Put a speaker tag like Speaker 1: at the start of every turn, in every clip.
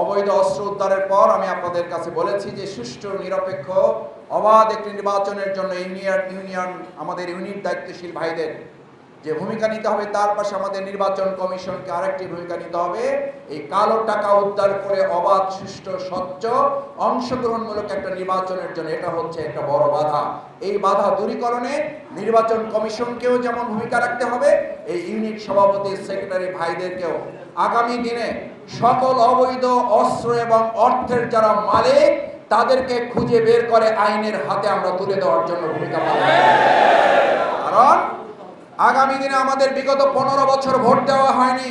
Speaker 1: অবৈধ অস্ত্র উদ্ধারের পর আমি আপনাদের কাছে বলেছি যে সুষ্ঠু, নিরপেক্ষ, অবাধ একটি নির্বাচনের জন্য ইউনিয়ন ইউনিয়ন, আমাদের ইউনিট দায়িত্বশীল ভাইদের যে ভূমিকা নিতে হবে, তার পাশে আমাদের নির্বাচন কমিশনকে আরেকটি ভূমিকা নিতে হবে। এই কালো টাকা উদ্ধার করে অবাধ, সুষ্ঠু, স্বচ্ছ, অংশগ্রহণমূলক একটা নির্বাচনের জন্য এটা হচ্ছে একটা বড় বাধা। এই বাধা দূরীকরণে নির্বাচন কমিশনকেও যেমন ভূমিকা রাখতে হবে, এই ইউনিট সভাপতি, সেক্রেটারি ভাইদেরকেও। আগামী দিনে সকল অবৈধ অস্ত্র এবং অর্থের যারা মালিক, তাদেরকে খুঁজে বের করে আইনের হাতে আমরা তুলে দেওয়ার জন্য ভূমিকা পালন কারণ আগামী দিনে আমাদের বিগত পনেরো বছর ভোট দেওয়া হয়নি।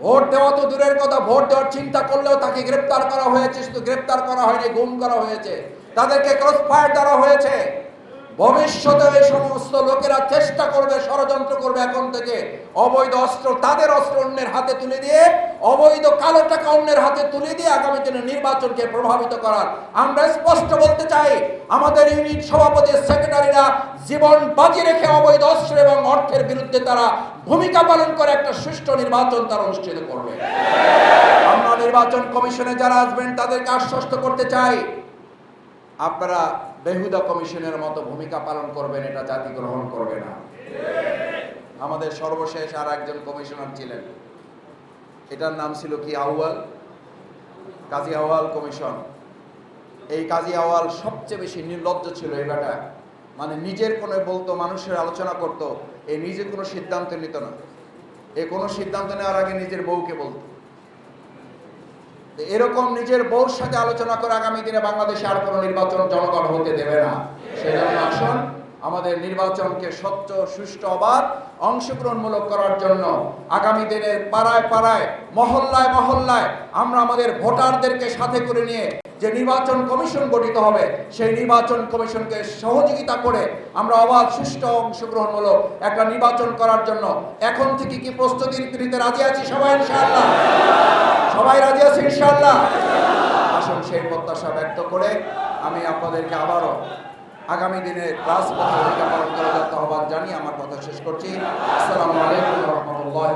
Speaker 1: ভোট দেওয়া তো দূরের কথা, ভোট দেওয়ার চিন্তা করলেও তাকে গ্রেপ্তার করা হয়েছে, শুধু গ্রেপ্তার করা হয়নি, গুম করা হয়েছে। তাদেরকে ক্রস ফায়ার দেওয়া হয়েছে। ভবিষ্যতে এই সমস্ত লোকেরা চেষ্টা করবে, ষড়যন্ত্র করবে এখন থেকে। অবৈধ অস্ত্র তাদের অস্ত্র অন্যের হাতে তুলে দিয়ে, অবৈধ কালো টাকা অন্যের হাতে তুলে দিয়ে আগামী দিনে নির্বাচনকে প্রভাবিত করার। আমরা স্পষ্ট বলতে চাই, আমাদের ইউনিট সভাপতি সেক্রেটারিরা জীবন বাজি রেখে অবৈধ অস্ত্র এবং অর্থের বিরুদ্ধে তারা ভূমিকা পালন করে একটা সুষ্ঠু নির্বাচন তারা অনুষ্ঠিত করবে। আমরা নির্বাচন কমিশনে যারা আসবেন তাদেরকে আশ্বস্ত করতে চাই, আপনারা বেহুদা কমিশনের মতো ভূমিকা পালন করবেন, এটা জাতি গ্রহণ করবে না। আমাদের সর্বশেষ আর একজন কমিশনার ছিলেন। এটার নাম ছিল কি আউয়াল? কাজী আওয়াল কমিশন। এই কাজী আওয়াল সবচেয়ে বেশি নির্লজ্জ ছিল এই মানে নিজের কোনো বলতো, মানুষের আলোচনা করতো এই নিজে কোনো সিদ্ধান্ত নিত না। এ কোনো সিদ্ধান্ত নেওয়ার আগে নিজের বউকে বলতো। এরকম নিজের বউর সাথে আলোচনা করে আগামী দিনে বাংলাদেশে আর কোনো নির্বাচন জনগণ হতে দেবে না। সেজন্য আসুন, আমাদের নির্বাচনকে স্বচ্ছ, সুষ্ঠু, অবাধ অংশগ্রহণমূলক করার জন্য আগামী দিনের পাড়ায় পাড়ায়, মহল্লায় মহল্লায় আমরা আমাদের ভোটারদেরকে সাথে করে নিয়ে যে নির্বাচন কমিশন গঠিত হবে, সেই নির্বাচন কমিশনকে সহযোগিতা করে আমরা অবাধ, সুষ্ঠু অংশগ্রহণমূলক একটা নির্বাচন করার জন্য এখন থেকে কি প্রস্তুতি নিতে রাজি আছি সবাই, ইনশাআল্লাহ? সবাই রাজি আছে ইনশাআল্লাহ? আসুন সেই প্রত্যাশা ব্যক্ত করে আমি আপনাদেরকে আবারও আগামী দিনে ক্লাস পথে পালন করার আহ্বান জানিয়ে আমার কথা শেষ করছি। আসসালামু আলাইকুম রহমতুল্লাহ